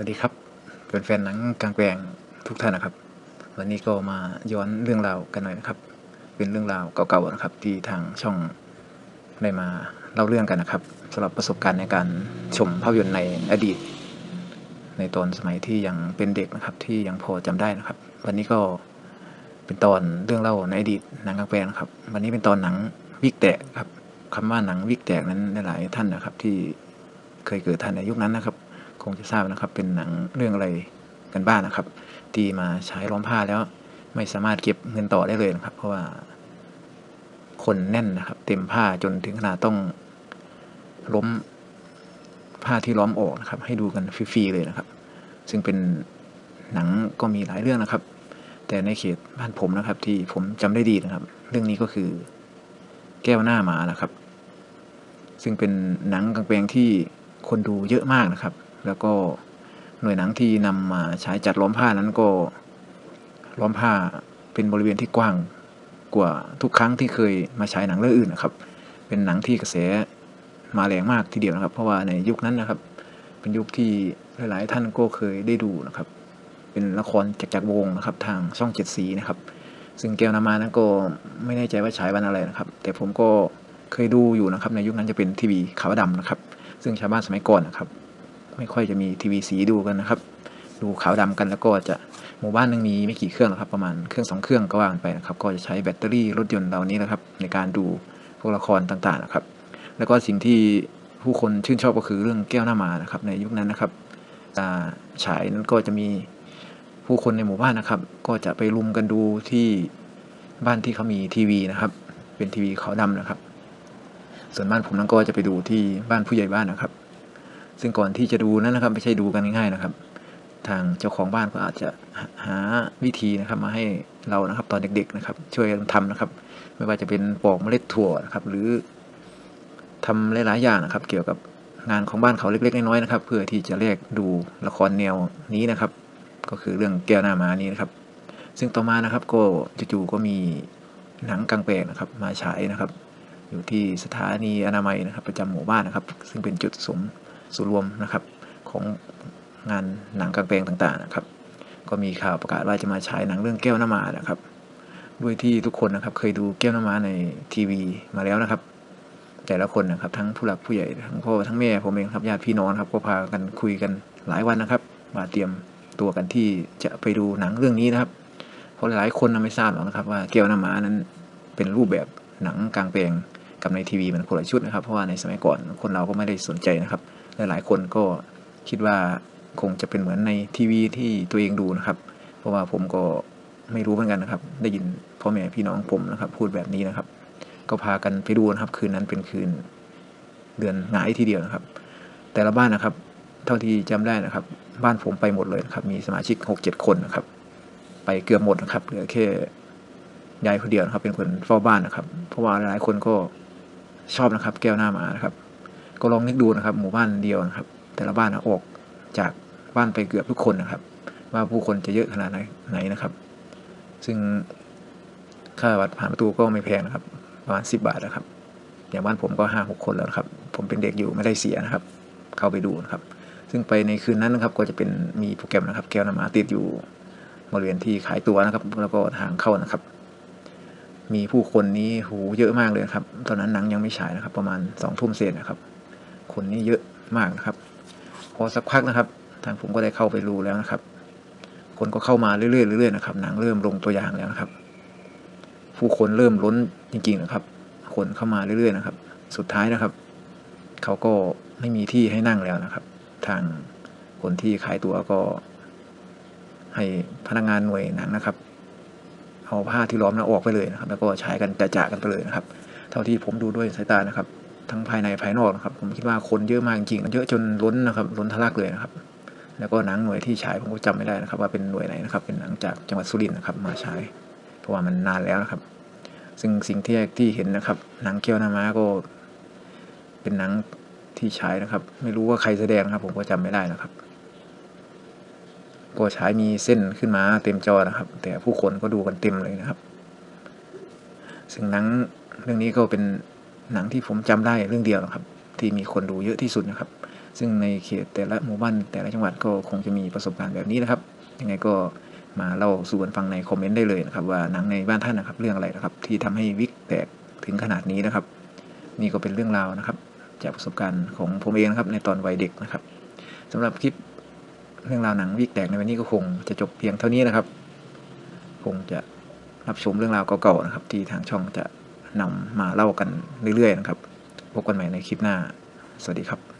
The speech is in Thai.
วัสดีครับเป็นแฟนๆหนังกลางแปลงทุกท่านนะครับ วันนี้ก็มาย้อนเรื่องราวกันหน่อยนะครับ เป็นเรื่องราวเก่าๆนะครับ ที่ทางช่องได้มาเล่าเรื่องกันนะครับสำหรับประสบการณ์ในการชมภาพยนตร์ในอดีต ในตอนสมัยที่ยังเป็นเด็กนะครับ ที่ยังพอจำได้นะครับ วันนี้ก็เป็นตอนเรื่องเล่าในอดีตหนังกลางแปลงนะครับ วันนี้เป็นตอนหนังวิกแตกครับคำว่าหนังวิกแตกนั้นหลายท่านนะครับ ที่เคยเกิดทันในยุคนั้นนะครับ คงจะทราบนะครับ เป็นหนังเรื่องอะไรกันบ้างนะครับ ที่มาใช้ล้อมผ้าแล้วไม่สามารถเก็บเงินต่อได้เลยนะครับ เพราะว่าคนแน่นนะครับ เต็มผ้าจนถึงขนาดต้องล้มผ้าที่ล้อมออกนะครับ ให้ดูกันฟรีๆเลยนะครับ ซึ่งเป็นหนังก็มีหลายเรื่องนะครับ แต่ในเขตบ้านผมนะครับ ที่ผมจำได้ดีนะครับ เรื่องนี้ก็คือแก้วหน้าหมานะครับ ซึ่งเป็นหนังกลางแปลงที่คนดูเยอะมากนะครับ แล้วก็หน่วยหนังที่นำมาใช้จัดล้อมผ้านั้นก็ล้อมผ้าเป็นบริเวณที่กว้างกว่าทุกครั้งที่เคยมาฉายหนังเรื่องอื่นนะครับ เป็นหนังที่กระแสมาแรงมากทีเดียวนะครับ เพราะว่าในยุคนั้นนะครับ เป็นยุคที่หลาย ๆ ท่านก็เคยได้ดูนะครับ เป็นละครจากจากวงนะครับ ทางช่องเจ็ดสีนะครับ ซึ่งแก้วนามานั้นก็ไม่แน่ใจว่าฉายวันอะไรนะครับ แต่ผมก็เคยดูอยู่นะครับ ในยุคนั้นจะเป็นทีวีขาวดำนะครับ ซึ่งชาวบ้านสมัยก่อนนะครับ ไม่ค่อยจะมีทีวีสีดูกันนะครับ ดูขาวดำกันแล้วก็จะหมู่บ้านนึงมีไม่กี่เครื่องหรอกครับประมาณเครื่องสองเครื่องก็ว่ากันไปนะครับ ก็จะใช้แบตเตอรี่รถยนต์เหล่านี้นะครับ ในการดูพวกละครต่างๆนะครับ แล้วก็สิ่งที่ผู้คนชื่นชอบก็คือเรื่องแก้วหน้ามานะครับ ในยุคนั้นนะครับอ่าฉายนั้นก็จะมีผู้คนในหมู่บ้านนะครับ ก็จะไปรุมกันดูที่บ้านที่เขามีทีวีนะครับ เป็นทีวีขาวดำนะครับ ส่วนบ้านผมนั้นก็จะไปดูที่บ้านผู้ใหญ่บ้านนะครับ ซึ่งก่อนที่จะดูนั้นนะครับไม่ใช่ดูกันง่ายๆนะครับ ทางเจ้าของบ้านก็อาจจะหาวิธีนะครับมาให้เรานะครับตอนเด็กๆนะครับ ช่วยกันทำนะครับ ไม่ว่าจะเป็นปอกเมล็ดถั่วนะครับ หรือทำหลายๆอย่างนะครับ เกี่ยวกับงานของบ้านเขาเล็กๆน้อยๆนะครับ เพื่อที่จะเรียกดูละครแนวนี้นะครับ ก็คือเรื่องแก้วหน้ามานี้นะครับ ซึ่งต่อมานะครับก็จู่ๆก็มีหนังกลางแปลงนะครับ มาฉายนะครับ อยู่ที่สถานีอนามัยนะครับ ประจำหมู่บ้านนะครับ ซึ่งเป็นจุดสม ส่วนรวมนะครับของงานหนังกลางแปลงต่างๆนะครับ ก็มีข่าวประกาศว่าจะมาฉายหนังเรื่องแก้วน้ำมานะครับ ด้วยที่ทุกคนนะครับเคยดูแก้วน้ำมาในทีวีมาแล้วนะครับ แต่ละคนนะครับทั้งผู้หลักผู้ใหญ่ทั้งพ่อทั้งแม่ผมเองครับญาติพี่น้องครับก็พากันคุยกันหลายวันนะครับ มาเตรียมตัวกันที่จะไปดูหนังเรื่องนี้นะครับ เพราะหลายคนนะไม่ทราบหรอกนะครับ ว่าแก้วน้ำมานั้นเป็นรูปแบบหนังกลางแปลงกับในทีวีมันคนละชุดนะครับ เพราะว่าในสมัยก่อนคนเราก็ไม่ได้สนใจนะครับ หลายๆ คนก็คิดว่าคงจะเป็นเหมือนในทีวีที่ตัวเองดูนะครับ เพราะว่าผมก็ไม่รู้เหมือนกันนะครับ ได้ยินพ่อแม่พี่น้องผมนะครับ พูดแบบนี้นะครับ ก็พากันไปดูนะครับ คืนนั้นเป็นคืนเดือนหงายทีเดียวนะครับ แต่ละบ้านนะครับ เท่าที่จำได้นะครับ บ้านผมไปหมดเลยนะครับ มีสมาชิกหกเจ็ดคนนะครับ ไปเกือบหมดนะครับ เหลือแค่ยายคนเดียวนะครับ เป็นคนเฝ้าบ้านนะครับ เพราะว่าหลายคนก็ชอบนะครับ แก้วหน้ามานะครับ ก็ลองนึกดูนะครับ หมู่บ้านเดียวนะครับ แต่ละบ้านนะออกจากบ้านไปเกือบทุกคนนะครับ ว่าผู้คนจะเยอะขนาดไหนไหนนะครับ ซึ่งค่าบัตรผ่านประตูก็ไม่แพงนะครับ ประมาณสิบบาทนะครับ อย่างบ้านผมก็ห้าหกคนแล้วนะครับ ผมเป็นเด็กอยู่ไม่ได้เสียนะครับ เข้าไปดูนะครับ ซึ่งไปในคืนนั้นนะครับ ก็จะเป็นมีโปรแกรมนะครับ แก้วน้ำมาติดอยู่บริเวณที่ขายตัวนะครับ แล้วก็ทางเข้านะครับ มีผู้คนนี้หูเยอะมากเลยครับ ตอนนั้นหนังยังไม่ฉายนะครับ ประมาณสองทุ่มเศษนะครับ คนนี้เยอะมากนะครับ พอสักพักนะครับ ทางผมก็ได้เข้าไปดูแล้วนะครับ คนก็เข้ามาเรื่อยๆเรื่อยๆนะครับหนังเริ่มลงตัวอย่างแล้วนะครับ ผู้คนเริ่มล้นจริงๆนะครับ คนเข้ามาเรื่อยๆนะครับ สุดท้ายนะครับ เขาก็ไม่มีที่ให้นั่งแล้วนะครับ ทางคนที่ขายตั๋วก็ ให้พนักงานหน่วยหนังนะครับเอาผ้าที่ล้อมนั้นออกไปเลยนะครับ แล้วก็ใช้กันจะๆกันไปเลยนะครับ เท่าที่ผมดูด้วยสายตานะครับ ทั้งภายในภายนอกนะครับ ผมคิดว่าคนเยอะมากจริงเยอะจนล้นนะครับ ล้นทะลักเลยนะครับ แล้วก็หนังหน่วยที่ฉายผมก็จำไม่ได้นะครับ ว่าเป็นหน่วยไหนนะครับ เป็นหนังจากจังหวัดสุรินทร์นะครับ มาฉายเพราะว่ามันนานแล้วนะครับ ซึ่งสิ่งที่ที่เห็นนะครับ หนังเกี้ยวนาม้าก็ เป็นหนังที่ฉายนะครับ ไม่รู้ว่าใครแสดงนะครับ ผมก็จำไม่ได้นะครับก็ฉายมีเส้นขึ้นมาเต็มจอนะครับ แต่ผู้คนก็ดูกันเต็มเลยนะครับ ซึ่งหนังเรื่องนี้ก็เป็น หนังที่ผมจำได้เรื่องเดียวนะครับ ที่มีคนดูเยอะที่สุดนะครับ ซึ่งในเขตแต่ละหมู่บ้านแต่ละจังหวัดก็คงจะมีประสบการณ์แบบนี้นะครับ ยังไงก็มาเล่าสู่กันฟังในคอมเมนต์ได้เลยนะครับ ว่าหนังในบ้านท่านนะครับ เรื่องอะไรนะครับ ที่ทำให้วิกแตกถึงขนาดนี้นะครับ นี่ก็เป็นเรื่องราวนะครับ จากประสบการณ์ของผมเองนะครับ ในตอนวัยเด็กนะครับสำหรับคลิปเรื่องราวหนังวิกแตกในวันนี้ก็คงจะจบเพียงเท่านี้นะครับ คงจะรับชมเรื่องราวเก่าๆนะครับ ที่ทางช่องจะ นำมาเล่ากันเรื่อยๆนะครับ พบกันใหม่ในคลิปหน้า สวัสดีครับ